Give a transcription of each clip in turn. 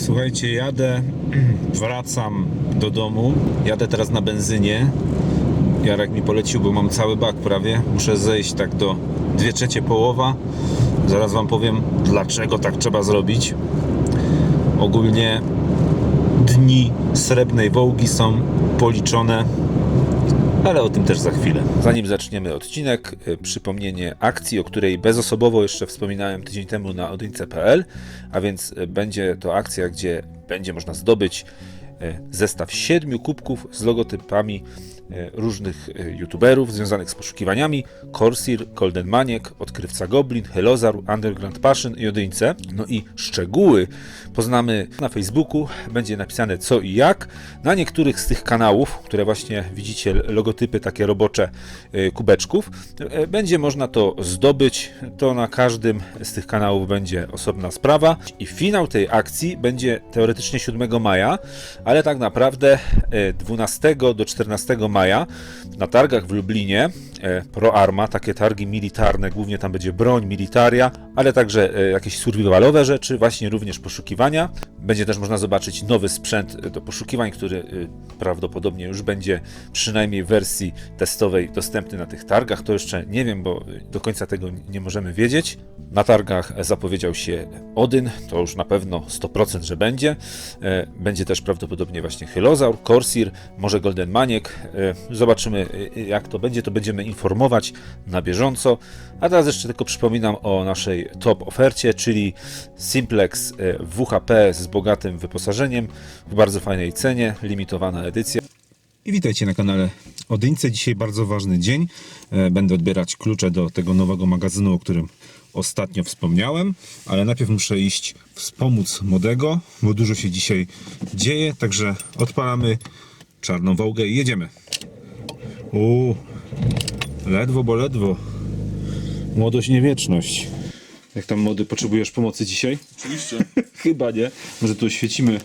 Słuchajcie, jadę, wracam do domu. Jadę teraz na benzynie. Jarek mi polecił, bo mam cały bak prawie. Muszę zejść tak do 2 trzecie połowa. Zaraz Wam powiem, dlaczego tak trzeba zrobić. Ogólnie dni srebrnej wołgi są policzone, ale o tym też za chwilę. Zanim zaczniemy odcinek, y, przypomnienie akcji, o której bezosobowo jeszcze wspominałem tydzień temu na odyńce.pl, a więc y, będzie to akcja, gdzie będzie można zdobyć y, zestaw siedmiu kubków z logotypami różnych youtuberów związanych z poszukiwaniami Corsair, Golden Maniek, Odkrywca Goblin, Helozar, Underground Passion i Odyńce. No i szczegóły poznamy na Facebooku, będzie napisane co i jak. Na niektórych z tych kanałów, które właśnie widzicie, logotypy takie robocze y, kubeczków, y, będzie można to zdobyć. To na każdym z tych kanałów będzie osobna sprawa. I finał tej akcji będzie teoretycznie 7 maja, ale tak naprawdę y, 12 do 14 maja na targach w Lublinie ProArma, takie targi militarne, głównie tam będzie broń, militaria, ale także e, jakieś survivalowe rzeczy, właśnie również poszukiwania. Będzie też można zobaczyć nowy sprzęt e, do poszukiwań, który e, prawdopodobnie już będzie przynajmniej w wersji testowej dostępny na tych targach. To jeszcze nie wiem, bo e, do końca tego nie możemy wiedzieć. Na targach e, zapowiedział się Odyn, to już na pewno 100%, że będzie. E, Będzie też prawdopodobnie właśnie Hylozaur, Corsair, może Golden Maniek. E, Zobaczymy e, jak to będzie, to będziemy informować na bieżąco. A teraz jeszcze tylko przypominam o naszej top ofercie, czyli Simplex e, WHP z bogatym wyposażeniem w bardzo fajnej cenie, limitowana edycja. I witajcie na kanale Odyńce. Dzisiaj bardzo ważny dzień. E, Będę odbierać klucze do tego nowego magazynu, o którym ostatnio wspomniałem, ale najpierw muszę iść wspomóc młodego, bo dużo się dzisiaj dzieje, także odpalamy czarną wołgę i jedziemy. Uuu, ledwo, bo ledwo. Młodość, nie wieczność. Jak tam młody, potrzebujesz pomocy dzisiaj? Oczywiście. Chyba nie. Może tu oświecimy.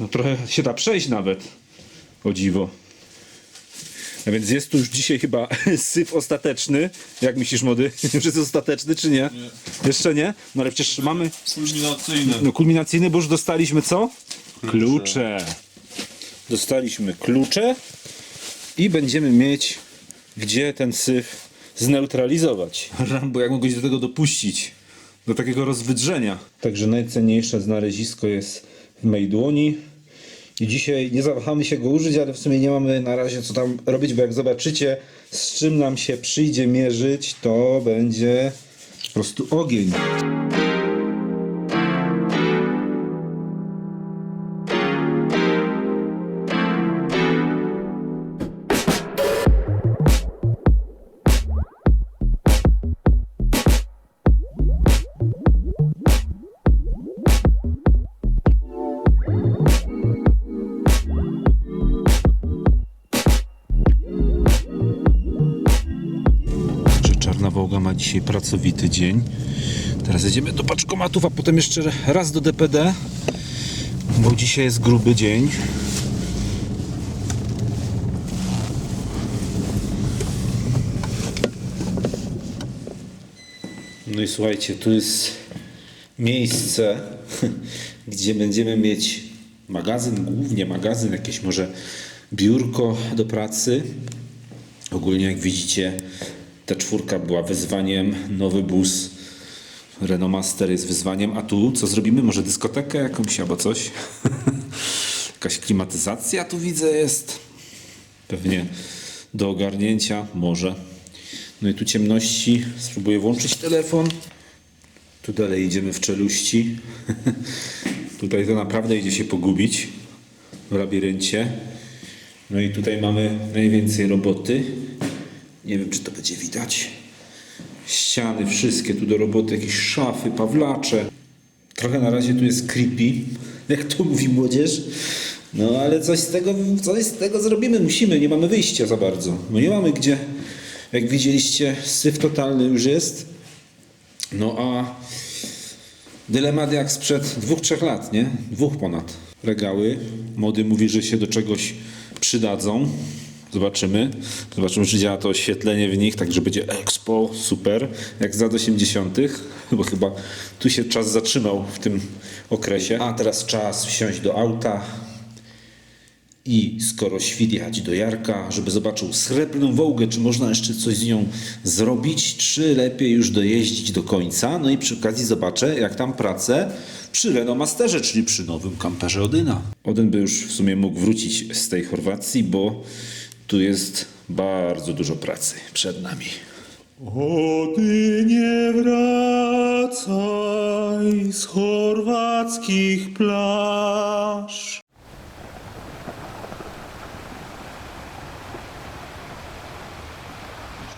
No, trochę się da przejść nawet. O dziwo. A więc jest tu już dzisiaj chyba syf ostateczny. Jak myślisz, młody? Już jest ostateczny, czy nie? Nie. Jeszcze nie? No ale przecież mamy Kulminacyjne. no, kulminacyjny, bo już dostaliśmy co? Klucze. Dostaliśmy klucze i będziemy mieć gdzie ten syf zneutralizować. Rambo, jak mogłeś do tego dopuścić? Do takiego rozwydrzenia. Także najcenniejsze znalezisko jest w mej dłoni. I dzisiaj nie zawahamy się go użyć, ale w sumie nie mamy na razie co tam robić, bo jak zobaczycie z czym nam się przyjdzie mierzyć, to będzie po prostu ogień. Dzisiaj pracowity dzień. Teraz jedziemy do paczkomatów, a potem jeszcze raz do DPD, bo dzisiaj jest gruby dzień. No i słuchajcie, tu jest miejsce, gdzie będziemy mieć magazyn, głównie magazyn, jakieś może biurko do pracy. Ogólnie jak widzicie, ta czwórka była wyzwaniem, nowy bus Renault Master jest wyzwaniem, a tu co zrobimy? Może dyskotekę jakąś albo coś? Jakaś klimatyzacja tu widzę jest. Pewnie do ogarnięcia, może. No i tu ciemności, spróbuję włączyć telefon. Tu dalej idziemy w czeluści. tutaj to naprawdę idzie się pogubić w labiryncie. No i tutaj mamy najwięcej roboty. Nie wiem, czy to będzie widać. Ściany wszystkie tu do roboty, jakieś szafy, pawlacze. Trochę na razie tu jest creepy, jak to mówi młodzież. No ale coś z tego, coś z tego zrobimy, musimy, nie mamy wyjścia za bardzo. No nie mamy gdzie, jak widzieliście, syf totalny już jest. No a dylemat jak sprzed dwóch, trzech lat, nie? Dwóch ponad. Regały. Młody mówi, że się do czegoś przydadzą. Zobaczymy. Zobaczymy, czy działa to oświetlenie w nich, także będzie expo, super, jak z lat 80., bo chyba tu się czas zatrzymał w tym okresie. A teraz czas wsiąść do auta i skoro świt jechać do Jarka, żeby zobaczył srebrną Wołgę, czy można jeszcze coś z nią zrobić, czy lepiej już dojeździć do końca. No i przy okazji zobaczę, jak tam pracę przy Renault Masterze, czyli przy nowym kamperze Odyna. Odyn by już w sumie mógł wrócić z tej Chorwacji, bo tu jest bardzo dużo pracy przed nami. O ty nie wracaj z chorwackich plaż.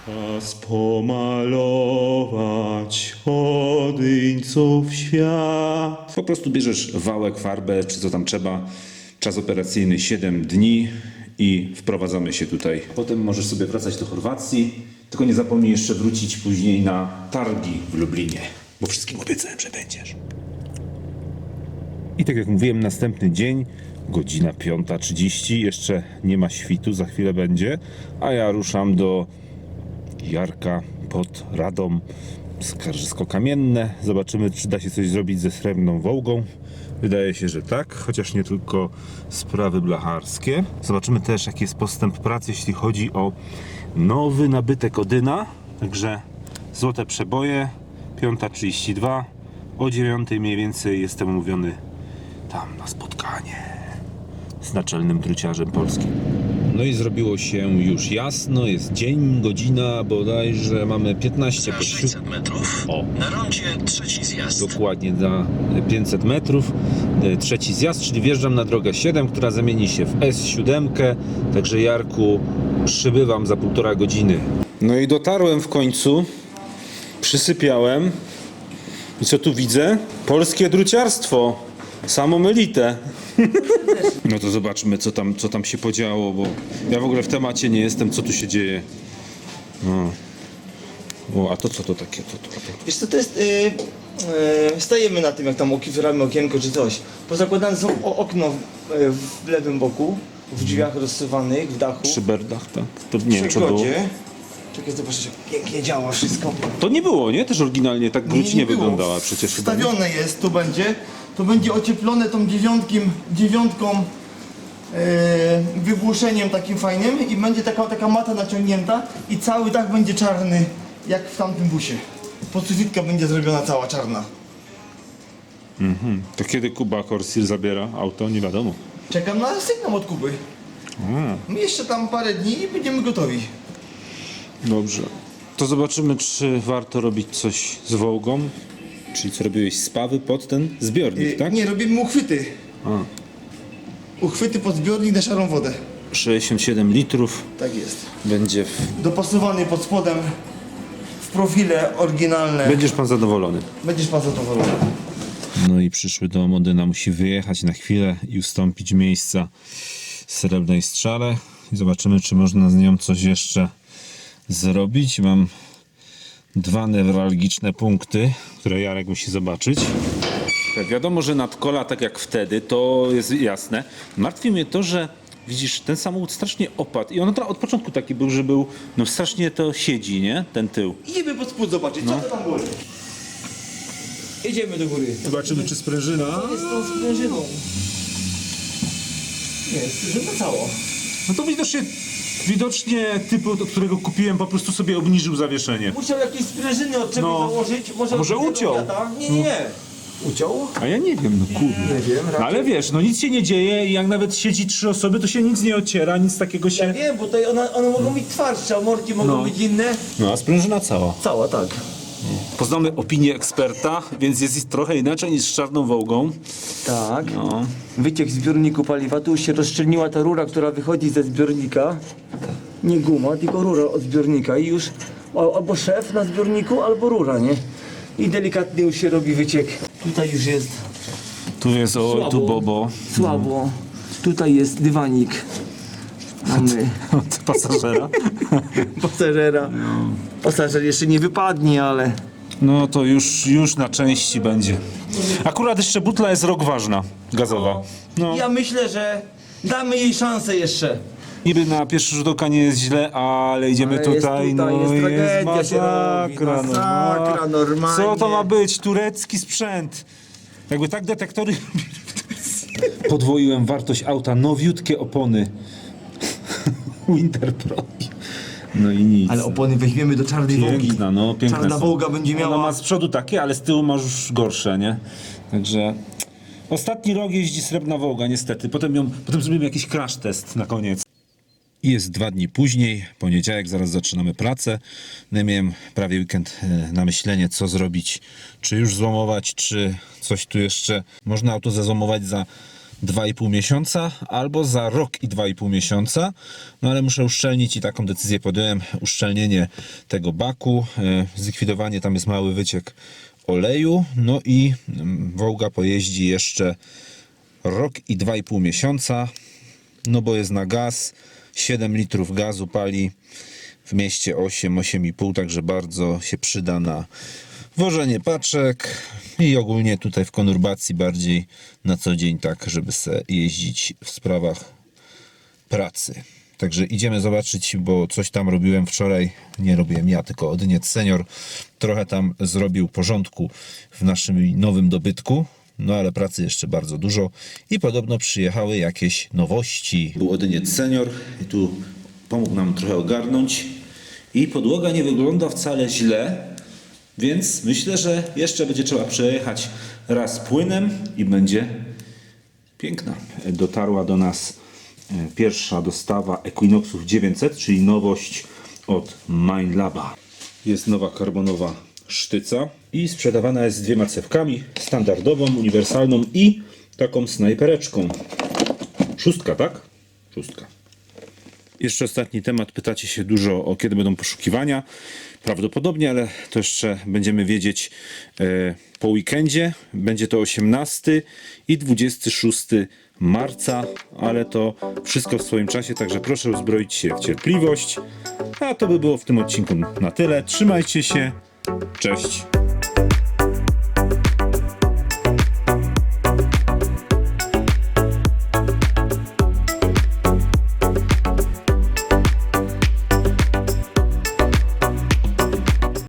Czas pomalować odyńców świat. Po prostu bierzesz wałek, farbę, czy co tam trzeba. Czas operacyjny 7 dni i wprowadzamy się tutaj. Potem możesz sobie wracać do Chorwacji, tylko nie zapomnij jeszcze wrócić później na targi w Lublinie, bo wszystkim obiecałem, że będziesz. I tak jak mówiłem, następny dzień, godzina 5.30, jeszcze nie ma świtu, za chwilę będzie, a ja ruszam do Jarka pod Radą Skarżysko-Kamienne. Zobaczymy, czy da się coś zrobić ze srebrną Wołgą. Wydaje się, że tak, chociaż nie tylko sprawy blacharskie. Zobaczymy też, jaki jest postęp pracy, jeśli chodzi o nowy nabytek Odyna. Także złote przeboje, 5.32. O 9 mniej więcej jestem umówiony tam na spotkanie z naczelnym druciarzem polskim. No i zrobiło się już jasno, jest dzień, godzina bodajże, mamy 15 po 600 metrów. O. Na rondzie trzeci zjazd. dokładnie na 500 metrów. E, Trzeci zjazd, czyli wjeżdżam na drogę 7, która zamieni się w S7. Także Jarku, przybywam za półtora godziny. No i dotarłem w końcu. Przysypiałem. I co tu widzę? Polskie druciarstwo. Samą elitę. No to zobaczmy, co tam, co tam się podziało, bo ja w ogóle w temacie nie jestem, co tu się dzieje. No. O, a to co to takie? To, to, to. Wiesz co, to jest... Yy, yy, stajemy na tym, jak tam otwieramy okienko czy coś. Pozakładane są o, okno w, yy, w lewym boku, w drzwiach rozsuwanych, w dachu. Przy berdach, tak? To nie wiem, Przy co było. Czekaj, jak pięknie działa wszystko. To nie było, nie? Też oryginalnie tak gruć nie, było. wyglądała przecież chyba. nie? Wstawione jest, tu będzie. To będzie ocieplone tą dziewiątkiem, dziewiątką yy, wygłuszeniem takim fajnym i będzie taka, taka mata naciągnięta i cały dach będzie czarny, jak w tamtym busie. Podsufitka będzie zrobiona cała czarna. To kiedy Kuba Corsair zabiera auto? Nie wiadomo. Czekam na sygnał od Kuby. My jeszcze tam parę dni i będziemy gotowi. Dobrze. To zobaczymy, czy warto robić coś z Wołgą. Czyli co robiłeś spawy pod ten zbiornik, Yy, tak? Nie, robimy uchwyty. A. Uchwyty pod zbiornik na szarą wodę. 67 litrów Tak jest. będzie w... Dopasowany pod spodem w profile oryginalne. Będziesz pan zadowolony. Będziesz pan zadowolony. No i przyszły do Modyna musi wyjechać na chwilę i ustąpić miejsca srebrnej strzale. I zobaczymy, czy można z nią coś jeszcze zrobić. Mam dwa newralgiczne punkty, które Jarek musi zobaczyć. Tak, wiadomo, że nadkola, tak jak wtedy, to jest jasne. Martwi mnie to, że widzisz, ten samochód strasznie opadł. I on od- początku taki był, że był, no strasznie to siedzi, nie? Ten tył. Idziemy pod spód zobaczyć, No. co to tam było. Idziemy do góry. Zobaczymy, czy sprężyna... jest tą sprężyną. Nie, sprężyna cała. No to widocznie, widocznie typu, do którego kupiłem, po prostu sobie obniżył zawieszenie. Musiał jakieś sprężyny od czegoś No. założyć. Może, A może od tego uciął? Nie, nie, nie. Uciął? A ja nie wiem, no kurde. Nie wiem, No ale wiesz, no nic się nie dzieje i jak nawet siedzi trzy osoby, to się nic nie ociera, nic takiego Ja się... wiem, bo tutaj one, one mogą być twardsze, a morki mogą No. być inne. No a sprężyna cała. Cała, tak. Poznamy opinię eksperta, więc jest trochę inaczej niż z czarną wołgą. Tak. No. Wyciek w zbiorniku paliwa. Tu już się rozszczelniła ta rura, która wychodzi ze zbiornika. Nie guma, tylko rura od zbiornika. I już o- albo szef na zbiorniku, albo rura, nie? I delikatnie już się robi wyciek. Tutaj już jest Tu jest o, tu Bobo. słabo. Tutaj jest dywanik. Mamy Od pasażera. pasażera. Pasażer jeszcze nie wypadnie, ale... No to już, już na części będzie. Akurat jeszcze butla jest rok ważna, gazowa. No. Ja myślę, że damy jej szansę jeszcze. Niby na pierwszy rzut oka nie jest źle, ale idziemy Ale jest tutaj, tutaj, no jest jest tragedia się masakra, robi, no, masakra, no. normalnie. Co to ma być? Turecki sprzęt. Jakby tak detektory Podwoiłem wartość auta, nowiutkie opony. Winter Pro. No i nic. Ale opony weźmiemy do czarnej wołgi. Piękna, no, piękna Czarna są. wołga będzie Ona miała... ma z przodu takie, ale z tyłu masz już gorsze, nie? Także ostatni rok jeździ srebrna wołga, niestety. Potem, ją, potem zrobimy jakiś crash test na koniec. Jest dwa dni później, poniedziałek, zaraz zaczynamy pracę. No miałem prawie weekend e, na myślenie, co zrobić. Czy już złomować, czy coś tu jeszcze. Można auto zezłomować za 2,5 miesiąca albo za rok i 2,5 miesiąca. No ale muszę uszczelnić i taką decyzję podjąłem. Uszczelnienie tego baku, e, zlikwidowanie, tam jest mały wyciek oleju. No i mm, Wołga pojeździ jeszcze rok i 2,5 miesiąca no bo jest na gaz, 7 litrów gazu pali, w mieście 8, 8,5, także bardzo się przyda na wożenie paczek i ogólnie tutaj w konurbacji bardziej na co dzień tak, żeby se jeździć w sprawach pracy. Także idziemy zobaczyć, bo coś tam robiłem wczoraj, nie robiłem ja, tylko Odyniec Senior. Trochę tam zrobił porządku w naszym nowym dobytku, no ale pracy jeszcze bardzo dużo i podobno przyjechały jakieś nowości. Był Odyniec Senior i tu pomógł nam trochę ogarnąć i podłoga nie wygląda wcale źle, więc myślę, że jeszcze będzie trzeba przejechać raz płynem i będzie piękna. Dotarła do nas e, pierwsza dostawa Equinoxów 900, czyli nowość od Mindlaba. Jest nowa karbonowa sztyca i sprzedawana jest z dwiema cewkami, standardową, uniwersalną i taką snajpereczką. Szóstka, tak? Szóstka. Jeszcze ostatni temat. Pytacie się dużo o kiedy będą poszukiwania. Prawdopodobnie, ale to jeszcze będziemy wiedzieć e, po weekendzie. Będzie to 18 i 26 marca, ale to wszystko w swoim czasie, także proszę uzbroić się w cierpliwość. A to by było w tym odcinku na tyle. Trzymajcie się. Cześć.